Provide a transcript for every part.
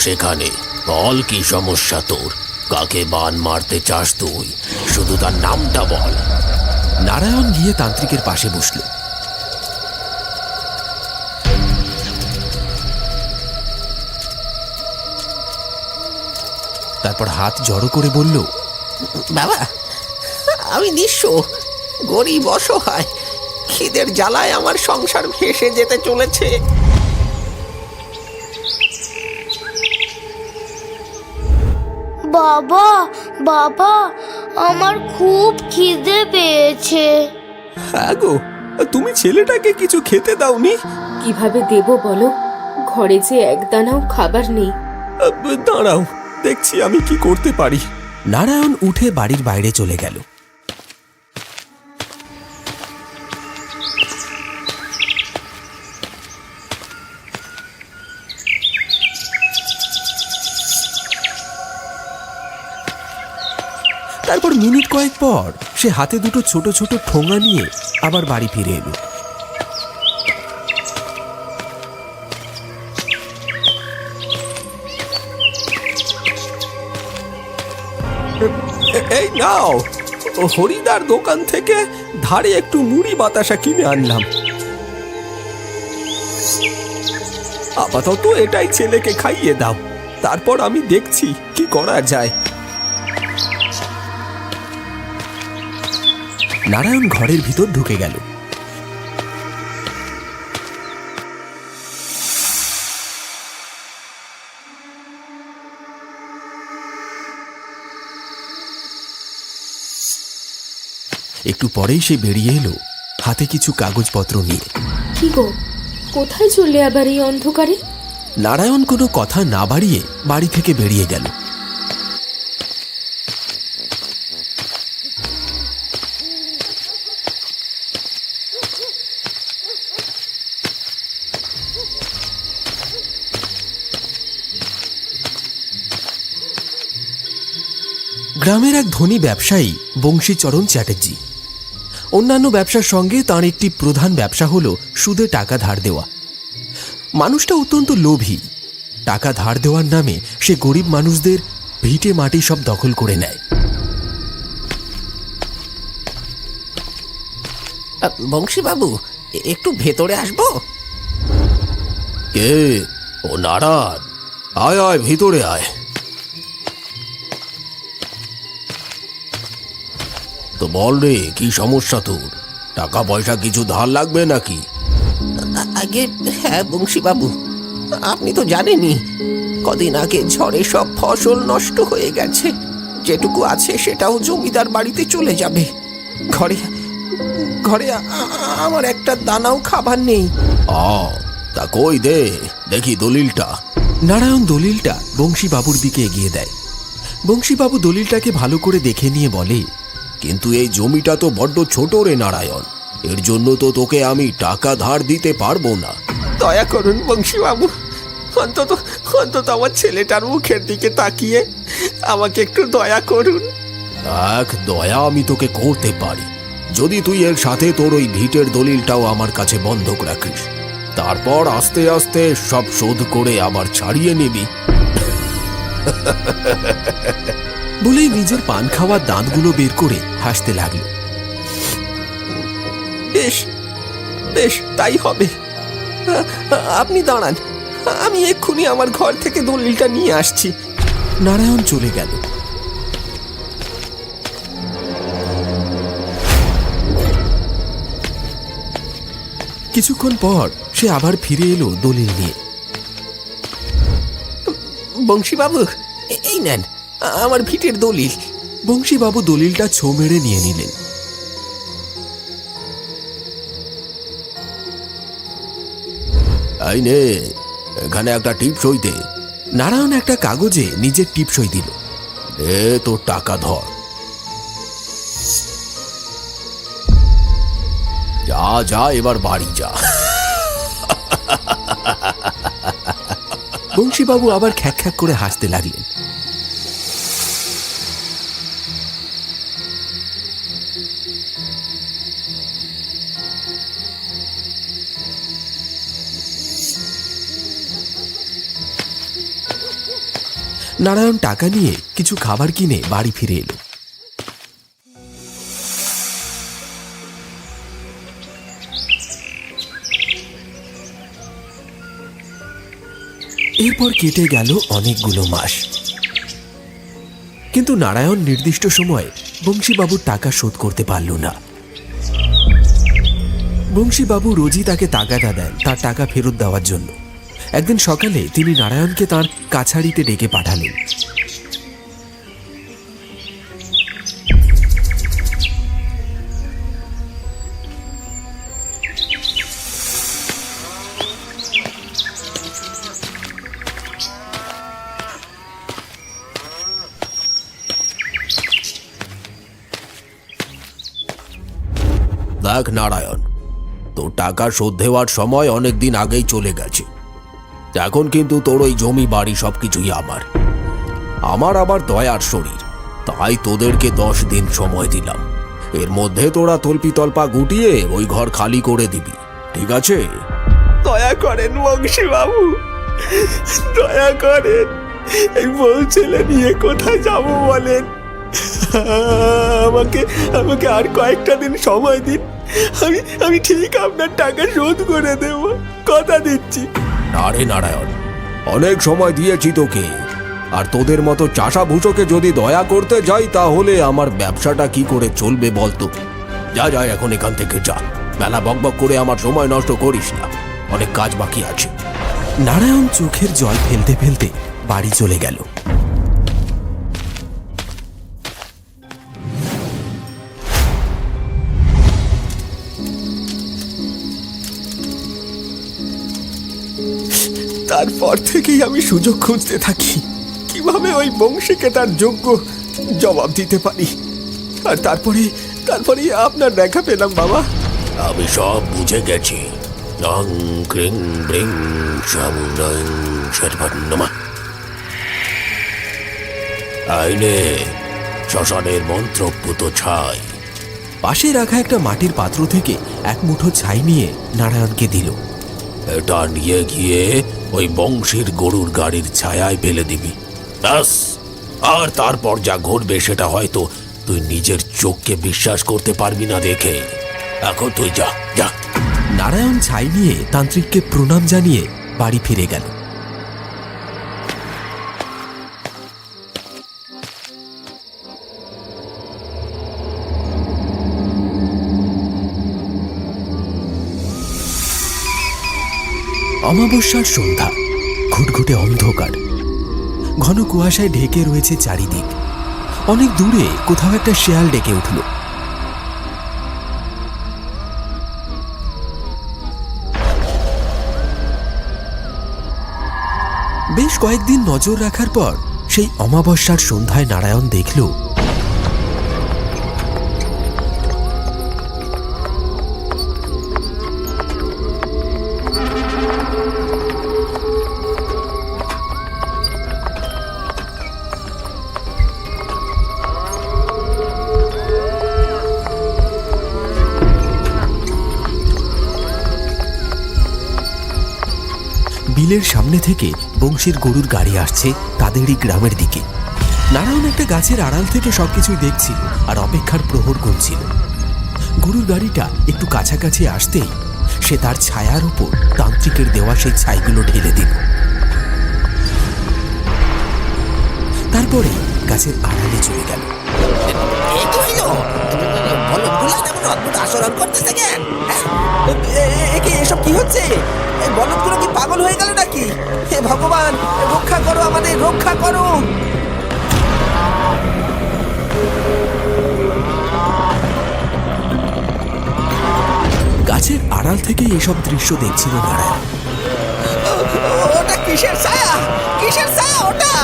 সেখানে। বল কি সমস্যা তোর? কাকে বান মারতে চাস তুই? শুধু তার নামটা বল। নারায়ণ গিয়ে তান্ত্রিকের পাশে বসল। তারপর হাত জড়ো করে বলল বাবা আমি নিঃস্ব গরিব অসহায়। খিদের জ্বালায় আমার সংসার ভেসে যেতে চলেছে। বাবা বাবা আমার খুব খিদে পেয়েছে। হ্যাঁ গো তুমি ছেলেটাকে কিছু খেতে দাওনি? কীভাবে দেব বলো? ঘরে যে একদানাও খাবার নেই। দাঁড়াও দেখছি আমি কি করতে পারি। নারায়ণ উঠে বাড়ির বাইরে চলে গেল। তারপর মিনিট কয়েক পর সে হাতে দুটো ছোট ছোট ঠোঙা নিয়ে আবার বাড়ি ফিরে এলো। এই নাও, হরিদার দোকান থেকে ধারে একটু মুড়ি বাতাসা কিনে আনলাম। আপাতত এটাই ছেলেকে খাইয়ে দাও, তারপর আমি দেখছি কি করা যায়। নারায়ণ ঘরের ভিতর ঢুকে গেল। একটু পরেই সে বেরিয়ে এলো হাতে কিছু কাগজপত্র নিয়ে। কি গো কোথায় চললে আবার এই অন্ধকারে? নারায়ণ কোনো কথা না বাড়িয়ে বাড়ি থেকে বেরিয়ে গেল। গ্রামের এক ধনী ব্যবসায়ী বংশীচরণ চ্যাটার্জি। অন্যান্য ব্যবসার সঙ্গে তার একটি প্রধান ব্যবসা হল সুদে টাকা ধার দেওয়া। মানুষটা অত্যন্ত লোভী। টাকা ধার দেওয়ার নামে সে গরিব মানুষদের ভিটে মাটি সব দখল করে নেয়। বংশীবাবু একটু ভেতরে আসব? কে? ও নারায়ণ। আয় আয় ভিতরে আয়। তো বল রে কি সমস্যা তোর? টাকা পয়সা কিছু ধার লাগবে নাকি? আগে হ্যাঁ বংশী বাবু আপনি তো জানেনই কদিন আগে ঝড়ে সব ফসল নষ্ট হয়ে গেছে। যেটুকু আছে সেটাও জমিদার বাড়িতে চলে যাবে। ঘরে ঘরে আমার একটা দানাও খাবার নেই। আ তা কই দে দেখি দলিলটা। নারায়ণ দলিলটা বংশীবাবুর দিকে এগিয়ে দেয়। বংশীবাবু দলিলটাকে ভালো করে দেখে নিয়ে বলে কিন্তু এই জমিটা তো বড্ড ছোট রে নারায়ণ। এর জন্য তো তোকে আমি টাকা ধার দিতে পারব না। দয়া করুন বংশী বাবু অন্তত অন্তত আমার ছেলেটার মুখের দিকে তাকিয়ে আমাকে একটু দয়া করুন। এক দয়া আমি তোকে করতে পারি। যদি তুই এর সাথে তোর ওই ভিটের দলিলটাও আমার কাছে বন্ধক রাখিস তারপর আস্তে আস্তে সব শোধ করে আবার ছাড়িয়ে নিবি। বলেই নিজের পান খাওয়া দাঁতগুলো বের করে হাসতে লাগল। বেশ বেশ, তাই হবে। আপনি দাঁড়ান, আমি এক্ষুনি আমার ঘর থেকে দলিলটা নিয়ে আসছি। নারায়ণ চলে গেল। কিছুক্ষণ পর সে আবার ফিরে এলো দলিল নিয়ে। বংশীবাবু, এই নেন। আমার ভিটের দলিল। বংশীবাবু দলিলটা ছো মেরে নিয়ে নিলেন। আইনে এখানে একটা টিপ সইতে। নারায়ণ একটা কাগজে নিজের টিপ সই দিল। এ তোর টাকা ধর। যা যা এবার বাড়ি যা। বংশীবাবু আবার খ্যাক খ্যাক করে হাসতে লাগলেন। নারায়ণ টাকা নিয়ে কিছু খাবার কিনে বাড়ি ফিরে এলো। এরপর কেটে গেল অনেকগুলো মাস। কিন্তু নারায়ণ নির্দিষ্ট সময়ে বংশীবাবুর টাকা শোধ করতে পারল না। বংশীবাবু রোজই তাকে তাগাদা দেন তার টাকা ফেরত দেওয়ার জন্য। একদিন সকালে তিনি নারায়ণকে তার কাছারিতে ডেকে পাঠালেন। নারায়ণ, তো টাকা শোধ দেওয়ার সময় অনেক দিন আগেই চলে গেছে। এখন কিন্তু তোর ওই জমি, বাড়ি সবকিছুই আমার। আমার আবার দয়ার শরীর। তাই তোদেরকে দশ দিন সময় দিলাম। এর মধ্যে তোরা তল্পি তল্পা গুটিয়ে ওই ঘর খালি করে দিবি। ঠিক আছে? দয়া করেন বংশী বাবু দয়া করেন। এই বউ ছেলে নিয়ে কোথায় যাব বলেন? আমাকে আমাকে আর কয়েকটা দিন সময় দিন। আমি আমি ঠিক আপনার টাকা শোধ করে দেব। কথা দিচ্ছি। না রে নারায়ণ, অনেক সময় দিয়েছি তোকে। আর তোদের মতো চাষা ভুষোকে যদি দয়া করতে যাই, তাহলে আমার ব্যবসাটা কি করে চলবে বলতো যা যা, এখন এখান থেকে যা। মেলা বকবক করে আমার সময় নষ্ট করিস না। অনেক কাজ বাকি আছে। নারায়ণ চোখের জল ফেলতে ফেলতে বাড়ি চলে গেল। তারপর থেকেই আমি সুযোগ খুঁজতে থাকি। কীভাবে ওই বংশীকে তার যোগ্য জবাব দিতে পারি? আর তারপরে তারপরে আপনার দেখা পেলাম বাবা। আমি সব বুঝে গেছি। রং ক্রিং ব্রিং সামুনং সর্বন্নমা আইনে শ্মশানের মন্ত্রপুত ছাই। পাশে রাখা একটা মাটির পাত্র থেকে এক মুঠো ছাই নিয়ে নারায়ণকে দিল। এটা নিয়ে গিয়ে ওই বংশীর গরুর গাড়ির ছায়ায় ফেলে দিবি। ব্যাস। আর তারপর যা ঘটবে সেটা হয়তো তুই নিজের চোখকে বিশ্বাস করতে পারবি না দেখে। এখন তুই যা যা। নারায়ণ ছাই নিয়ে তান্ত্রিককে প্রণাম জানিয়ে বাড়ি ফিরে গেল। অমাবস্যার সন্ধ্যা। ঘুটঘুটে অন্ধকার। ঘন কুয়াশায় ঢেকে রয়েছে চারিদিক। অনেক দূরে কোথাও একটা শেয়াল ডেকে উঠল। বেশ কয়েকদিন নজর রাখার পর সেই অমাবস্যার সন্ধ্যায় নারায়ণ দেখল সামনে থেকে বংশীর গরুর গাড়ি আসছে তাদেরই গ্রামের দিকে নারায়ণ একটা গাছের আড়াল থেকে সবকিছুই দেখছিল আর অপেক্ষার প্রহর গুনছিল গরুর গাড়িটা একটু কাছাকাছি আসতেই সে তার ছায়ার উপর তান্ত্রিকের দেওয়া সেই ছাইগুলো ঢেলে দিল তারপরে গাছের আড়ালে চলে গেল এসব কি হচ্ছে এই বলদগুলো কি পাগল হয়ে গেল নাকি? হে ভগবান রক্ষা করো আমাদের রক্ষা করো। গাছের আড়াল থেকে এসব দৃশ্য দেখছিল নারায়ণ কিসের ছায়া? কিসের ছায়া ওটা?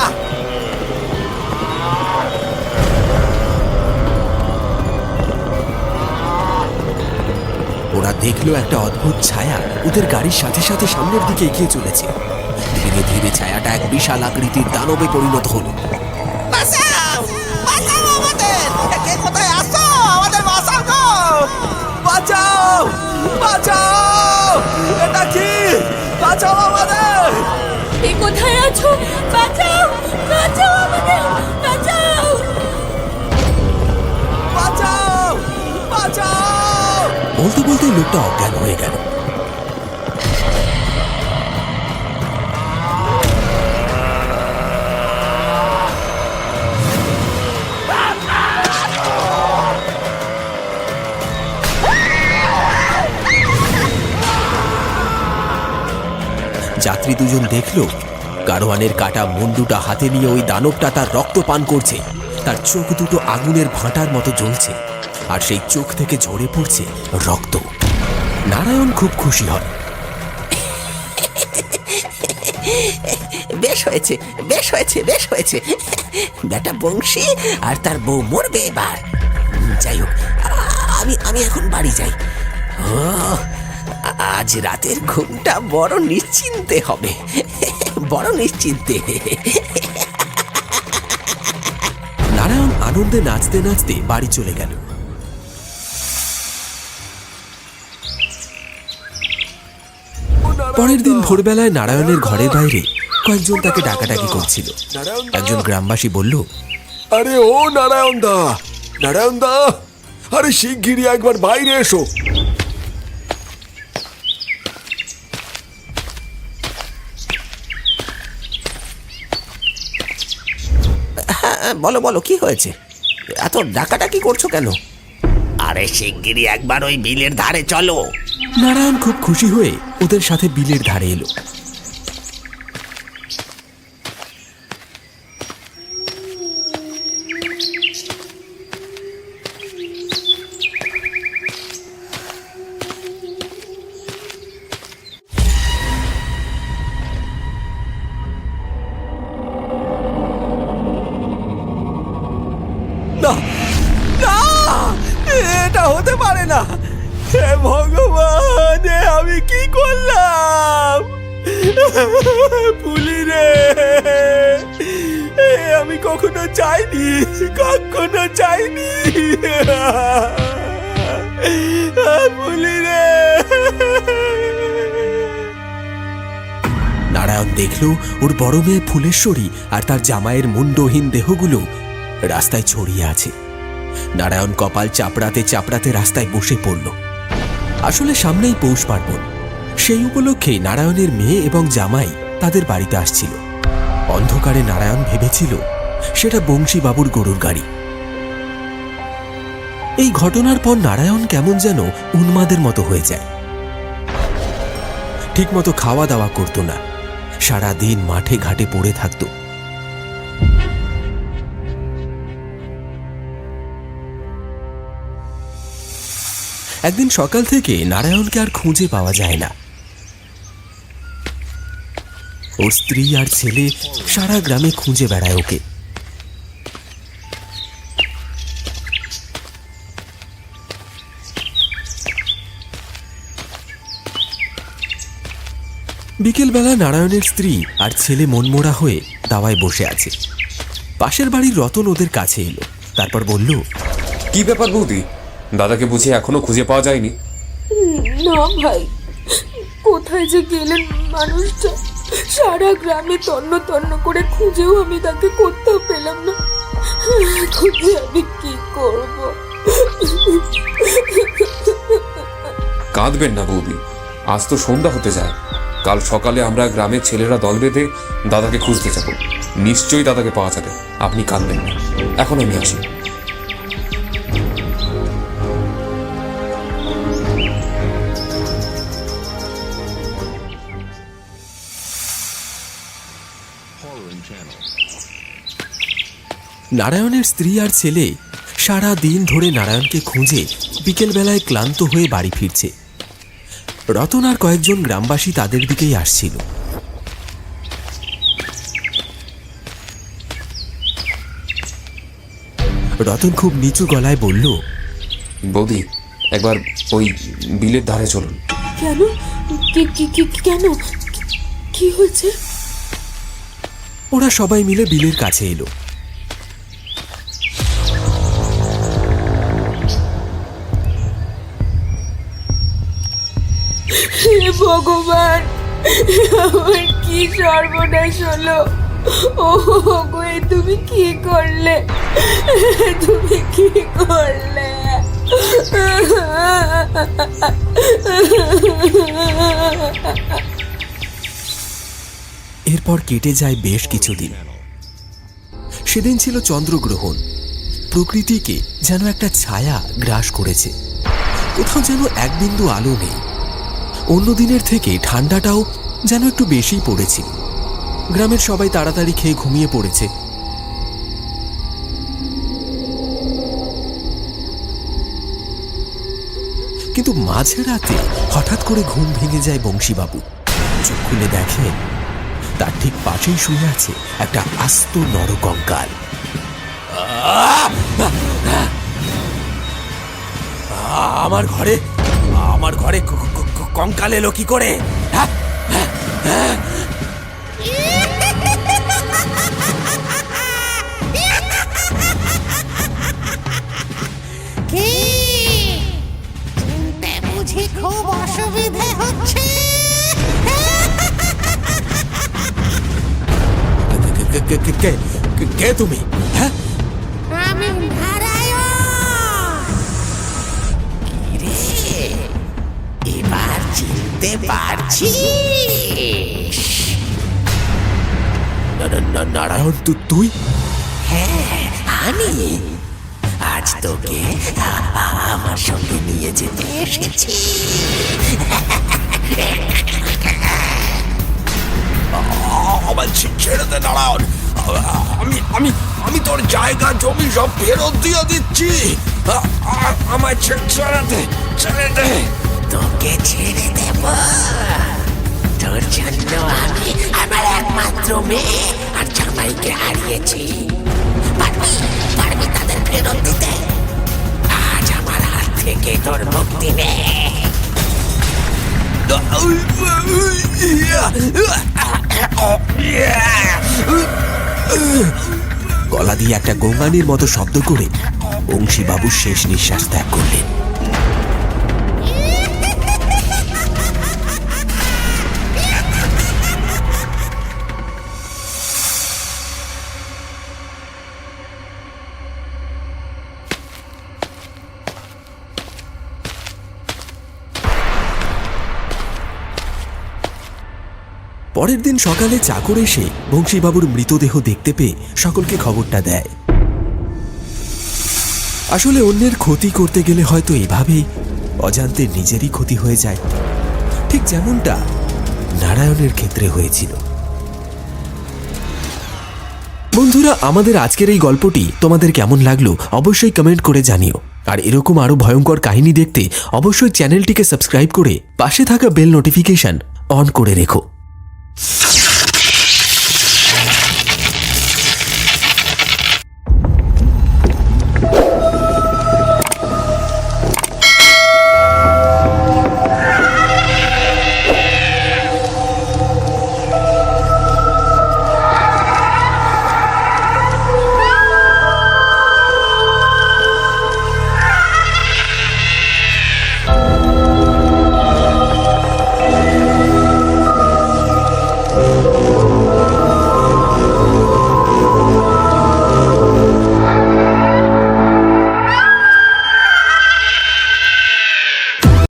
ওরা দেখল একটা অদ্ভুত ছায়া। ওদের গাড়ির সাথে সাথে সামনের দিকে এগিয়ে চলেছে। ধীরে ধীরে ছায়াটা এক বিশাল আকৃতির দানবে পরিণত হলো। বাঁচাও! বাঁচাও কোথায় এটা কি? বাঁচাও আমাদের! এ আছো? বাঁচাও! বাঁচাও আমাদের! বাঁচাও! বাঁচাও! বাঁচাও! বলতে বলতে লোকটা অজ্ঞান হয়ে গেল। যাত্রী দুজন দেখল গারোয়ানের কাটা মুন্ডুটা হাতে নিয়ে ওই দানবটা তার রক্ত পান করছে। তার চোখ দুটো আগুনের ভাঁটার মতো জ্বলছে আর সেই চোখ থেকে ঝরে পড়ছে রক্ত। নারায়ণ খুব খুশি হয়। বেশ হয়েছে বেশ হয়েছে বেশ হয়েছে। বেটা বংশী আর তার বউ মরবে এবার। যাই হোক আমি আমি এখন বাড়ি যাই। ও আজ রাতের ঘুমটা বড় নিশ্চিন্তে হবে। বড় নিশ্চিন্তে। নারায়ণ আনন্দে নাচতে নাচতে বাড়ি চলে গেল। পরের দিন ভোরবেলায় নারায়ণের ঘরের বাইরে কয়েকজন তাকে ডাকাডাকি করছিল। একজন গ্রামবাসী বলল আরে ও নারায়ণ দা নারায়ণ দা আরে শিগগিরই একবার বাইরে এসো হ্যাঁ, বলো বলো কি হয়েছে? এত ডাকাডাকি করছ কেন? আরে শিগগিরই একবার ওই বিলের ধারে চলো। নারায়ণ খুব খুশি হয়ে ওদের সাথে বিলের ধারে এলো। না। না, এটা হতে পারে না। হে ভগবান আমি কি করলাম? রে আমি কখনো চাইনি কখনো চাইনি। রে। নারায়ণ দেখল ওর বড় মেয়ে ফুলেশ্বরী আর তার জামাইয়ের মুন্ডহীন দেহগুলো রাস্তায় ছড়িয়ে আছে। নারায়ণ কপাল চাপড়াতে চাপড়াতে রাস্তায় বসে পড়ল। আসলে সামনেই পৌষ পার্বণ। সেই উপলক্ষে নারায়ণের মেয়ে এবং জামাই তাদের বাড়িতে আসছিল। অন্ধকারে নারায়ণ ভেবেছিল, সেটা বংশীবাবুর গরুর গাড়ি। এই ঘটনার পর নারায়ণ কেমন যেন উন্মাদের মতো হয়ে যায়। ঠিকমতো খাওয়া দাওয়া করতো না। সারা দিন মাঠে ঘাটে পড়ে থাকতো। একদিন সকাল থেকে নারায়ণকে আর খুঁজে পাওয়া যায় না। ওর স্ত্রী আর ছেলে সারা গ্রামে খুঁজে বেড়ায় ওকে। বিকেলবেলা নারায়ণের স্ত্রী আর ছেলে মনমোড়া হয়ে দাওয়ায় বসে আছে। পাশের বাড়ির রতন ওদের কাছে এলো, তারপর বলল, কি ব্যাপার বৌদি? দাদাকে বুঝি এখনও খুঁজে পাওয়া যায়নি। না ভাই কোথায় যে গেলেন মানুষটা? সারা গ্রামে তন্ন তন্ন করে খুঁজেও আমি তাকে কোথাও পেলাম না। খুঁজে আমি কি করব? কাঁদবেন না বৌদি আজ তো সন্ধ্যা হতে যায়। কাল সকালে আমরা গ্রামের ছেলেরা দল বেঁধে দাদাকে খুঁজতে যাব। নিশ্চয়ই দাদাকে পাওয়া যাবে। আপনি কাঁদবেন না। এখন আমি আসি নারায়ণের স্ত্রী আর ছেলে সারা দিন ধরে নারায়ণকে খুঁজে বিকেলবেলায় ক্লান্ত হয়ে বাড়ি ফিরছে। রতন আর কয়েকজন গ্রামবাসী তাদের দিকেই আসছিল। রতন খুব নিচু গলায় বলল বৌদি একবার ওই বিলের ধারে চলুন। কেন? কেন? কি হয়েছে? ওরা সবাই মিলে বিলের কাছে এলো। ভগবান, আমার কি সর্বনাশ হলো? ও তুমি কি করলে? তুমি কি করলে? এরপর কেটে যায় বেশ কিছুদিন। সেদিন ছিল চন্দ্রগ্রহণ। প্রকৃতিকে যেন একটা ছায়া গ্রাস করেছে। কোথাও যেন এক বিন্দু আলো নেই। অন্য দিনের থেকে ঠান্ডাটাও যেন একটু বেশিই পড়েছে। গ্রামের সবাই তাড়াতাড়ি খেয়ে ঘুমিয়ে পড়েছে। কিন্তু মাঝে রাতে হঠাৎ করে ঘুম ভেঙে যায় বংশীবাবু। চোখ খুলে দেখেন তার ঠিক পাশেই শুয়ে আছে একটা আস্ত নরকঙ্কাল। আমার ঘরে আমার ঘরে কঙ্কাল এলো কি করে হ্যাঁ? খুব অসুবিধে হচ্ছে কে তুমি পারছিস না- না- নারায়ণ তু- তুই? আমি। আজ তোকে আমার সঙ্গে নিয়ে যেতে এসেছি। আমার ছেড়ে দে নারায়ণ। আমি আমি আমি তোর জায়গা জমি সব ফেরত দিয়ে দিচ্ছি। আ- আ- আমায় ছে- ছেড়ে দে ছেড়ে দে। তোকে ছেড়ে দেব? তোর জন্য আমি আমার একমাত্র মেয়ে আর জামাইকে হারিয়েছি। পারবি? পারবি তাদের ফেরত দিতে? আজ আমার হাত থেকে তোর মুক্তি নে। গলা দিয়ে একটা গঙ্গানির মতো শব্দ করে বংশীবাবু শেষ নিঃশ্বাস ত্যাগ করলেন। পরের দিন সকালে চাকর এসে বংশীবাবুর মৃতদেহ দেখতে পেয়ে সকলকে খবরটা দেয়। আসলে অন্যের ক্ষতি করতে গেলে হয়তো এভাবেই অজান্তে নিজেরই ক্ষতি হয়ে যায়। ঠিক যেমনটা নারায়ণের ক্ষেত্রে হয়েছিল। বন্ধুরা, আমাদের আজকের এই গল্পটি তোমাদের কেমন লাগল অবশ্যই কমেন্ট করে জানিও। আর এরকম আরও ভয়ঙ্কর কাহিনী দেখতে অবশ্যই চ্যানেলটিকে সাবস্ক্রাইব করে পাশে থাকা বেল নোটিফিকেশন অন করে রেখো।